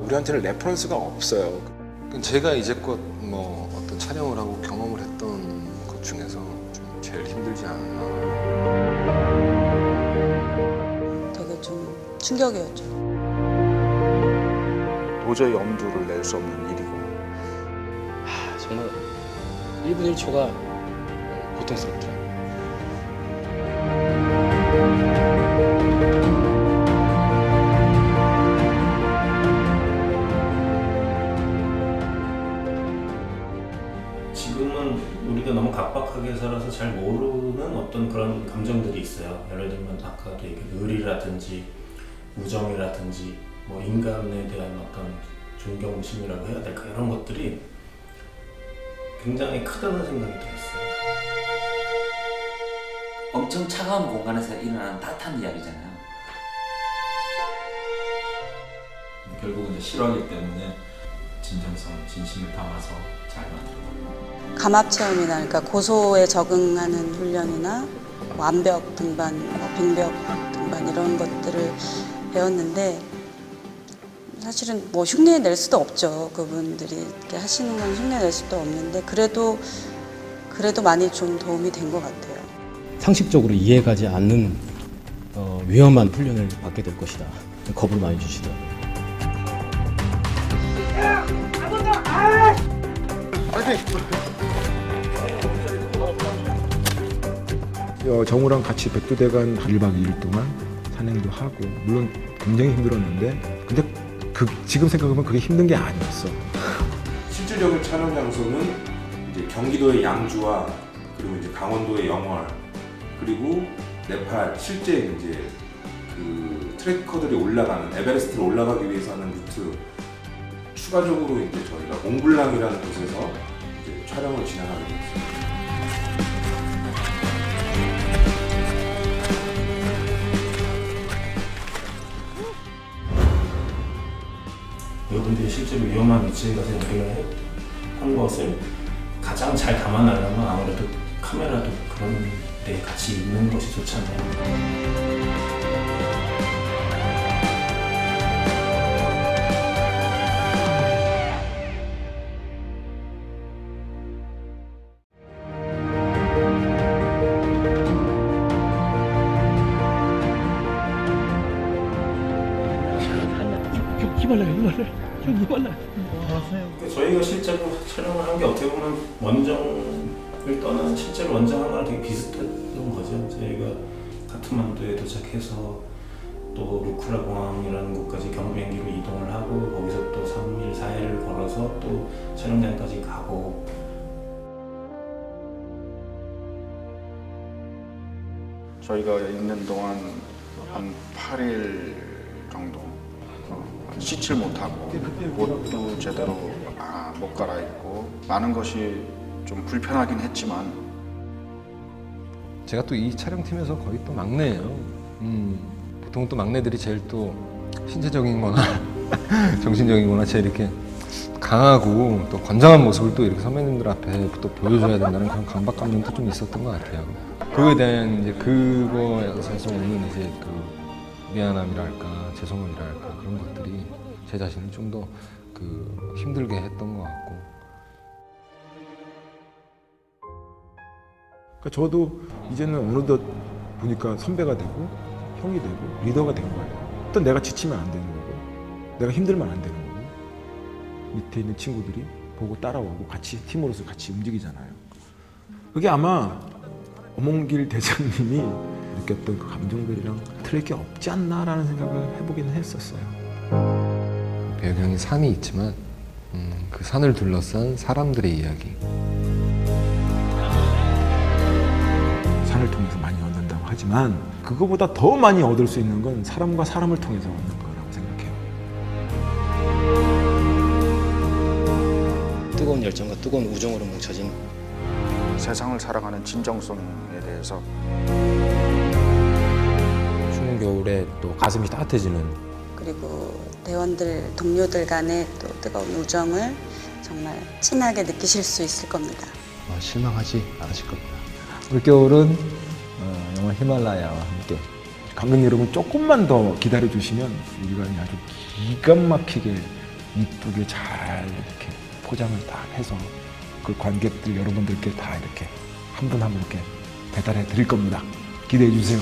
우리한테는 레퍼런스가 없어요. 제가 이제껏 뭐 어떤 촬영을 하고 경험을 했던 것 중에서 좀 제일 힘들지 않았나. 되게 좀 충격이었죠. 도저히 엄두를 낼 수 없는 일이고 아, 정말 1분 1초가 고통스럽더라고요. 지금은 우리가 너무 각박하게 살아서 잘 모르는 어떤 그런 감정들이 있어요. 예를 들면 아까도 얘기 의리라든지 우정이라든지 뭐 인간에 대한 어떤 존경심이라고 해야 될까 이런 것들이 굉장히 크다는 생각이 들었어요. 엄청 차가운 공간에서 일어나는 따뜻한 이야기잖아요. 결국은 이제 실화이기 때문에 진정성, 진심을 담아서 잘 만들어요. 감압 체험이나 그러니까 고소에 적응하는 훈련이나 완벽 등반, 뭐 빙벽 등반 이런 것들을 배웠는데 사실은 뭐 흉내 낼 수도 없죠. 그분들이 이렇게 하시는 건 흉내 낼 수도 없는데 그래도 그래도 많이 좀 도움이 된 것 같아요. 상식적으로 이해가지 않는 어, 위험한 훈련을 받게 될 것이다. 겁을 많이 주시더라고요. 어, 정우랑 같이 백두대간 1박 2일 동안 산행도 하고 물론 굉장히 힘들었는데 근데 그 지금 생각하면 그게 힘든 게 아니었어. 실질적인 촬영 장소는 이제 경기도의 양주와 그리고 이제 강원도의 영월 그리고 네팔 실제 이제 그 트레커들이 올라가는 에베레스트를 올라가기 위해서 하는 루트 추가적으로 이제 저희가 몽블랑이라는 곳에서 이제 촬영을 진행하게 됐어요. 여러분들이 실제로 위험한 위치에 가서 연기를 한 것을 가장 잘 담아내려면 아무래도 카메라도 그런 데 같이 있는 것이 좋잖아요. 저희가 실제로 촬영을 한 게 어떻게 보면 원정을 떠난 실제로 원정한 거랑 되게 비슷했던 거죠. 저희가 카트만두에 도착해서 또 루크라 공항이라는 곳까지 경비행기로 이동을 하고 거기서 또 3일, 4일을 걸어서 또 촬영장까지 가고. 저희가 있는 동안 한 8일 정도 어, 씻질 못하고 옷도 제대로 아, 못 갈아입고 많은 것이 좀 불편하긴 했지만 제가 또 이 촬영팀에서 거의 또 막내예요. 음, 보통 또 막내들이 제일 또 신체적인 거나 정신적인 거나 제일 이렇게 강하고 또 건장한 모습을 또 이렇게 선배님들 앞에 또 보여줘야 된다는 그런 강박감도 좀 있었던 것 같아요. 그거에 대한 이제 그거에서 오는 이제 그 미안함이랄까 죄송함이랄까 그런 것들이 제 자신을 좀 더 그 힘들게 했던 것 같고 그러니까 저도 이제는 어느덧 보니까 선배가 되고 형이 되고 리더가 된 거예요. 일단 내가 지치면 안 되는 거고 내가 힘들면 안 되는 거고 밑에 있는 친구들이 보고 따라오고 같이 팀으로서 같이 움직이잖아요. 그게 아마 어몽길 대장님이 느꼈던 그 감정들이랑 틀릴 게 없지 않나라는 생각을 해보기는 했었어요. 배경에 산이 있지만 음, 그 산을 둘러싼 사람들의 이야기 산을 통해서 많이 얻는다고 하지만 그거보다 더 많이 얻을 수 있는 건 사람과 사람을 통해서 얻는 거라고 생각해요. 뜨거운 열정과 뜨거운 우정으로 뭉쳐진 세상을 살아가는 진정성에 대해서 추운 겨울에 또 가슴이 따뜻해지는 대원들 동료들 간의 또 뜨거운 우정을 정말 진하게 느끼실 수 있을 겁니다. 어, 실망하지 않으실 겁니다. 올겨울은 어, 영화 히말라야와 함께 관객 여러분 조금만 더 기다려 주시면 우리가 아주 기가 막히게 이쁘게 잘 이렇게 포장을 다 해서 그 관객들 여러분들께 다 이렇게 한 분 한 분 이렇게 배달해 드릴 겁니다. 기대해 주세요.